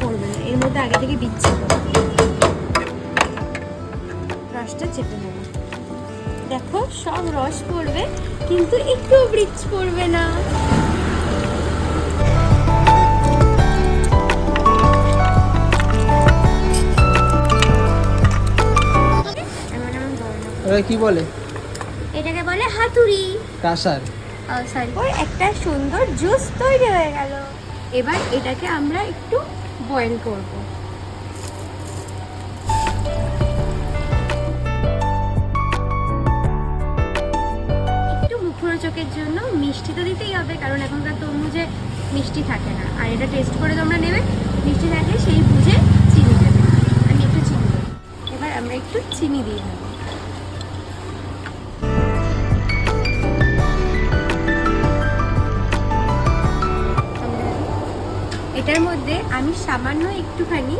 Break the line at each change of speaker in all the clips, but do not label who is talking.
পড়বে না এর মধ্যে আগে থেকে দিচ্ছি রসটা চেপে নেব। দেখো সব রস পড়বে কিন্তু একটু ব্রিজ পড়বে না।
কি বলে?
এটাকে বলে হাতুড়ি।
কাঁসার।
সরি ওর একটা সুন্দর জুস তৈরি হয়ে গেল। এবার এটাকে আমরা একটু বয়েল করব। একটু মুখরোচকের জন্য মিষ্টি তো দিতেই হবে, কারণ এখনকার তরমুজে মিষ্টি থাকে না। আর এটা টেস্ট করে তোমরা নেবে, মিষ্টি থাকলে সেই বুঝে চিনি দেবে। আমি একটু চিনি এবার আমরা একটু চিনি দিয়ে দেবো আমি সামান্য একটুখানি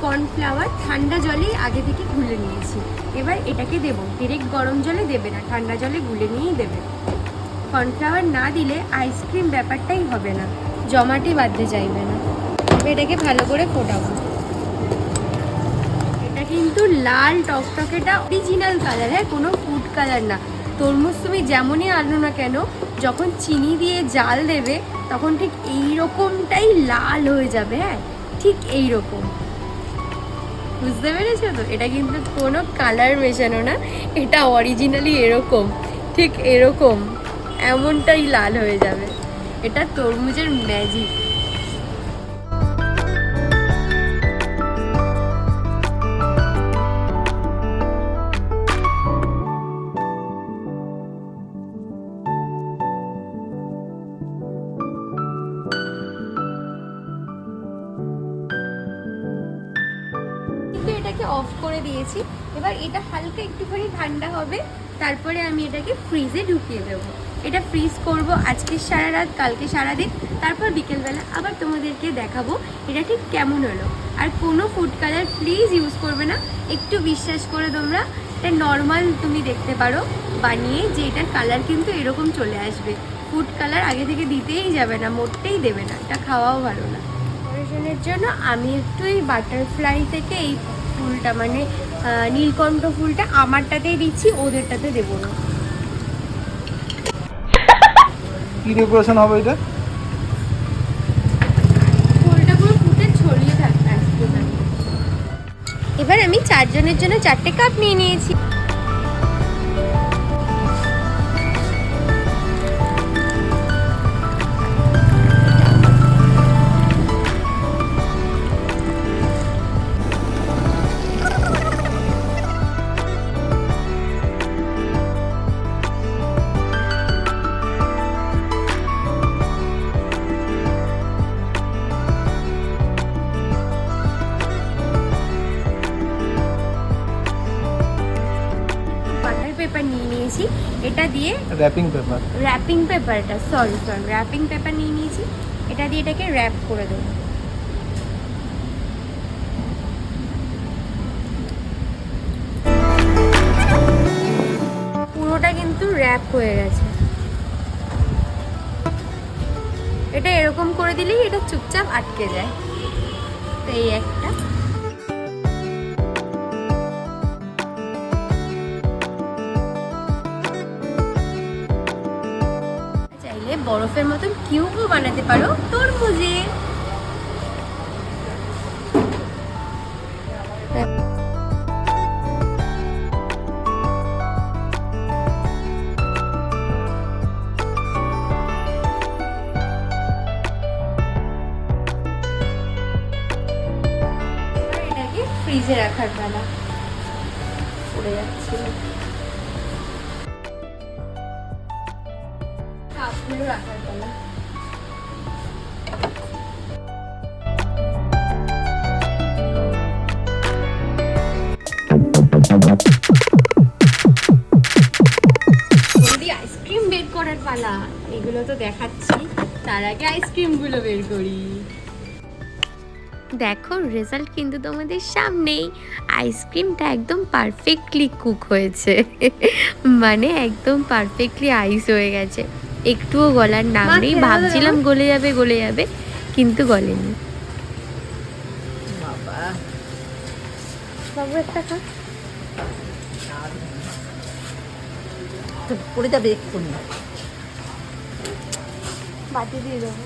কর্নফ্লাওয়ার ঠান্ডা জলে আগে থেকে গুলে নিয়েছি। এবার এটাকে দেব। ডিরেক্ট গরম জলে দেবে না, ঠান্ডা জলে গুলে নিয়েই দেবে। কর্নফ্লাওয়ার না দিলে আইসক্রিম ব্যাপারটাই হবে না। জমাটে বাঁধতে চাইবে না। এটাকে ভালো করে ফোটাবো। এটা কিন্তু লাল টকটকেটা অরিজিনাল কালার হ্যাঁ কোনো ফুড কালার না। তরমুজ তুমি যেমনই আনো না কেন, যখন চিনি দিয়ে জাল দেবে, তখন ঠিক এই রকমটাই লাল হয়ে যাবে হ্যাঁ? ঠিক এই রকম বুঝতে পেরেছ তো? এটা কিন্তু কোনো কালার মেশানো না, এটা অরিজিনালি এরকম, ঠিক এরকম, এমনটাই লাল হয়ে যাবে। এটা তরমুজের ম্যাজিক দিয়েছি। এবার এটা হালকা একটুখানি ঠান্ডা হবে, তারপরে আমি এটাকে ফ্রিজে ঢুকিয়ে দেবো। এটা ফ্রিজ করব আজকে সারা রাত কালকে সারা দিন তারপর বিকেলবেলা আবার তোমাদেরকে দেখাবো এটা ঠিক কেমন হলো। আর কোনো ফুড কালার প্লিজ ইউজ করবে না, একটু বিশ্বাস করে তোমরা, এটা নর্মাল তুমি দেখতে পারো, বানিয়ে যে এটার কালার কিন্তু এরকম চলে আসবে। ফুড কালার আগে থেকে দিতেই যাবে না, মোটেই দেবে না, এটা খাওয়াও ভালো না। জন্য আমি একটু এই বাটারফ্লাই থেকে এই ফুলটা মানে নীলকণ্ঠ ফুলটা আমারটাতেই দিচ্ছি ওদেরটাতে দেবো না।
কি ডেকোরেশন হবে এটা?
ফুলটা পুরো ফুটে ছড়িয়ে থাকবে এবার আমি চারজনের জন্য চারটে কাপ নিয়ে নিয়েছি। নিয়েছি। এটা দিয়ে
র্যাপিং পেপার
র্যাপিং পেপারটা সরি সরি র্যাপিং পেপার নিয়ে নিয়েছি। এটা দিয়ে এটাকে র্যাপ করে দেবো। পুরোটা কিন্তু র্যাপ হয়ে গেছে। এটা এরকম করে দিলেই এটা চুপচাপ আটকে যায়। তো এই একটা। বরফের মতন কিউবও বানাতে পারো তরমুজে। ফ্রিজে রাখার বেলা পড়ে যাচ্ছিল আইসক্রিম বের করার পালা, এগুলো তো দেখাচ্ছি। তার আগে আইসক্রিমগুলো বের করি। দেখো রেজাল্ট কিন্তু তোমাদের সামনেই। আইসক্রিমটা একদম পারফেক্টলি কুক হয়েছে। মানে একদম পারফেক্টলি আইস হয়ে গেছে। একটুও গলার নাম নেই। ভাবছিলাম গলে যাবে গলে যাবে কিন্তু গলেনি।
পড়ে যাবে এক্ষুনি।
বাটি দিয়ে দেবো।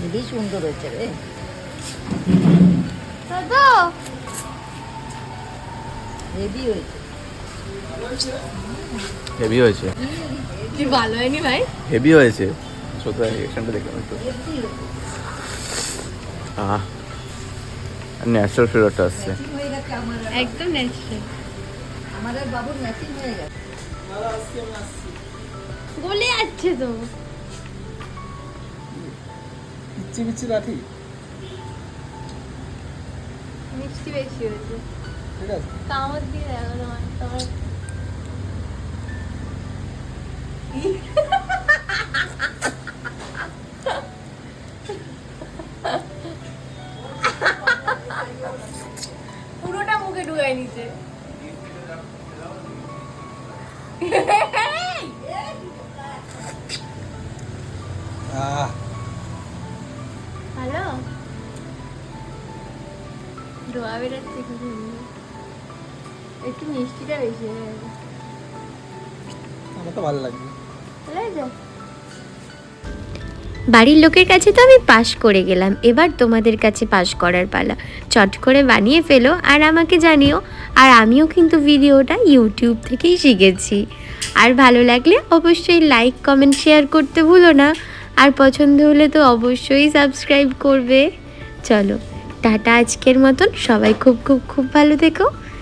হেবি সুন্দর হয়েছে রে। হয়েছে।
হেভি হয়েছে।
কি ভালো হয়নি ভাই?
হেভি হয়েছে। সত্যি রিয়েকশনটা দেখলাম একটু। আহ ন্যাচারাল ফ্লেভারটা আসছে।
একদম ন্যাচারাল
আমার আর বাবুর ম্যাচিং হয়ে গেছে।
গলে যাচ্ছে তো।
পিচ্ছি পিচ্ছি লাঠি
মিষ্টি বেশি হয়েছে।
ঠিক আছে।
কামড় দিয়ে দেখো তোমার তোমার পুরোটা মুখে ঢুকাই নিচে। হ্যালো? ধোয়া বেরোচ্ছে। একটু মিষ্টিটা বেশি হয়ে
আমার তো ভালো লাগবে।
বাড়ির লোকের কাছে তো আমি পাশ করে গেলাম এবার তোমাদের কাছে পাশ করার পালা। চট করে বানিয়ে ফেলো আর আমাকে জানিও আর আমিও কিন্তু ভিডিওটা ইউটিউব থেকেই শিখেছি। আর ভালো লাগলে অবশ্যই লাইক কমেন্ট শেয়ার করতে ভুলো না। আর পছন্দ হলে তো অবশ্যই সাবস্ক্রাইব করবে। চলো টাটা আজকের মতন সবাই খুব খুব খুব ভালো থেকো।